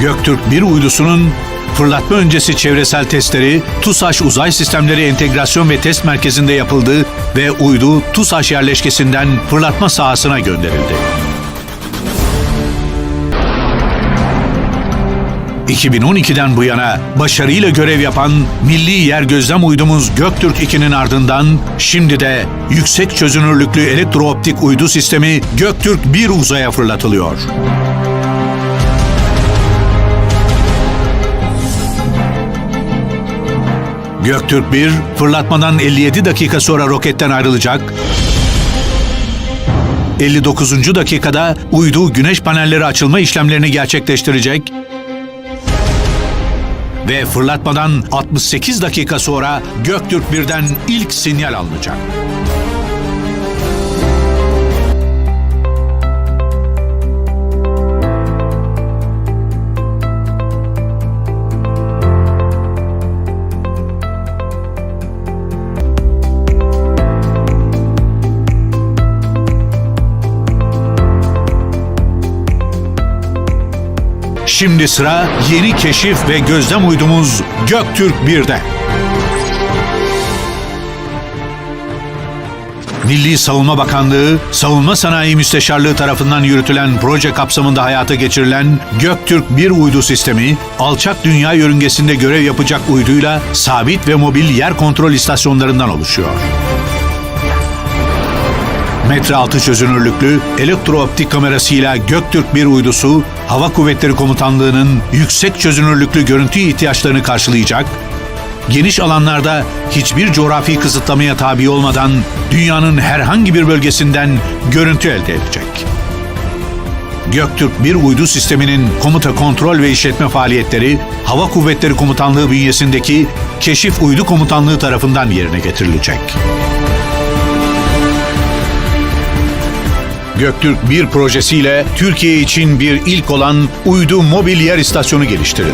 Göktürk 1 uydusunun fırlatma öncesi çevresel testleri TUSAŞ Uzay Sistemleri Entegrasyon ve Test Merkezi'nde yapıldı ve uydu TUSAŞ yerleşkesinden fırlatma sahasına gönderildi. 2012'den bu yana başarıyla görev yapan Milli Yer Gözlem Uydumuz Göktürk 2'nin ardından şimdi de yüksek çözünürlüklü elektrooptik uydu sistemi Göktürk 1 uzaya fırlatılıyor. Göktürk 1 fırlatmadan 57 dakika sonra roketten ayrılacak. 59. dakikada uydu güneş panelleri açılma işlemlerini gerçekleştirecek ve fırlatmadan 68 dakika sonra Göktürk 1'den ilk sinyal alınacak. Şimdi sıra yeni keşif ve gözlem uydumuz Göktürk 1'de. Milli Savunma Bakanlığı, Savunma Sanayi Müsteşarlığı tarafından yürütülen proje kapsamında hayata geçirilen Göktürk 1 uydu sistemi, alçak dünya yörüngesinde görev yapacak uyduyla sabit ve mobil yer kontrol istasyonlarından oluşuyor metre altı çözünürlüklü elektrooptik kamerasıyla Göktürk 1 uydusu, Hava Kuvvetleri Komutanlığı'nın yüksek çözünürlüklü görüntü ihtiyaçlarını karşılayacak, geniş alanlarda hiçbir coğrafi kısıtlamaya tabi olmadan dünyanın herhangi bir bölgesinden görüntü elde edecek. Göktürk 1 uydu sisteminin komuta kontrol ve işletme faaliyetleri Hava Kuvvetleri Komutanlığı bünyesindeki Keşif Uydu Komutanlığı tarafından yerine getirilecek. Göktürk 1 projesiyle Türkiye için bir ilk olan uydu mobil yer istasyonu geliştirildi.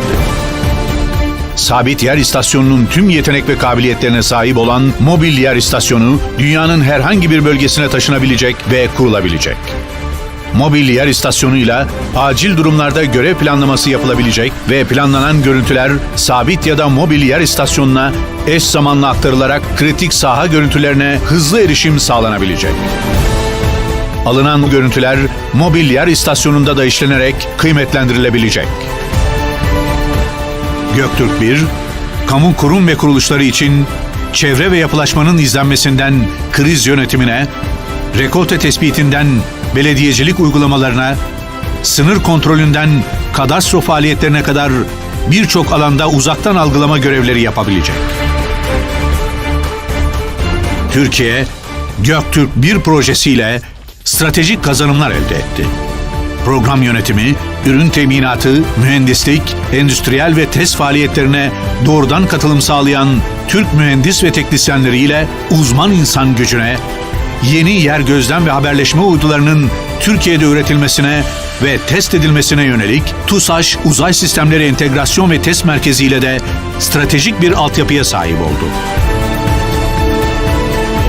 Sabit yer istasyonunun tüm yetenek ve kabiliyetlerine sahip olan mobil yer istasyonu dünyanın herhangi bir bölgesine taşınabilecek ve kurulabilecek. Mobil yer istasyonuyla acil durumlarda görev planlaması yapılabilecek ve planlanan görüntüler sabit ya da mobil yer istasyonuna eş zamanlı aktarılarak kritik saha görüntülerine hızlı erişim sağlanabilecek. Alınan görüntüler mobil yer istasyonunda da işlenerek kıymetlendirilebilecek. Göktürk 1, kamu kurum ve kuruluşları için çevre ve yapılaşmanın izlenmesinden kriz yönetimine, rekolte tespitinden belediyecilik uygulamalarına, sınır kontrolünden kadastro faaliyetlerine kadar birçok alanda uzaktan algılama görevleri yapabilecek. Türkiye, Göktürk 1 projesiyle stratejik kazanımlar elde etti. Program yönetimi, ürün teminatı, mühendislik, endüstriyel ve test faaliyetlerine doğrudan katılım sağlayan Türk mühendis ve teknisyenleriyle uzman insan gücüne, yeni yer gözlem ve haberleşme uydularının Türkiye'de üretilmesine ve test edilmesine yönelik TUSAŞ Uzay Sistemleri Entegrasyon ve Test Merkezi ile de stratejik bir altyapıya sahip oldu.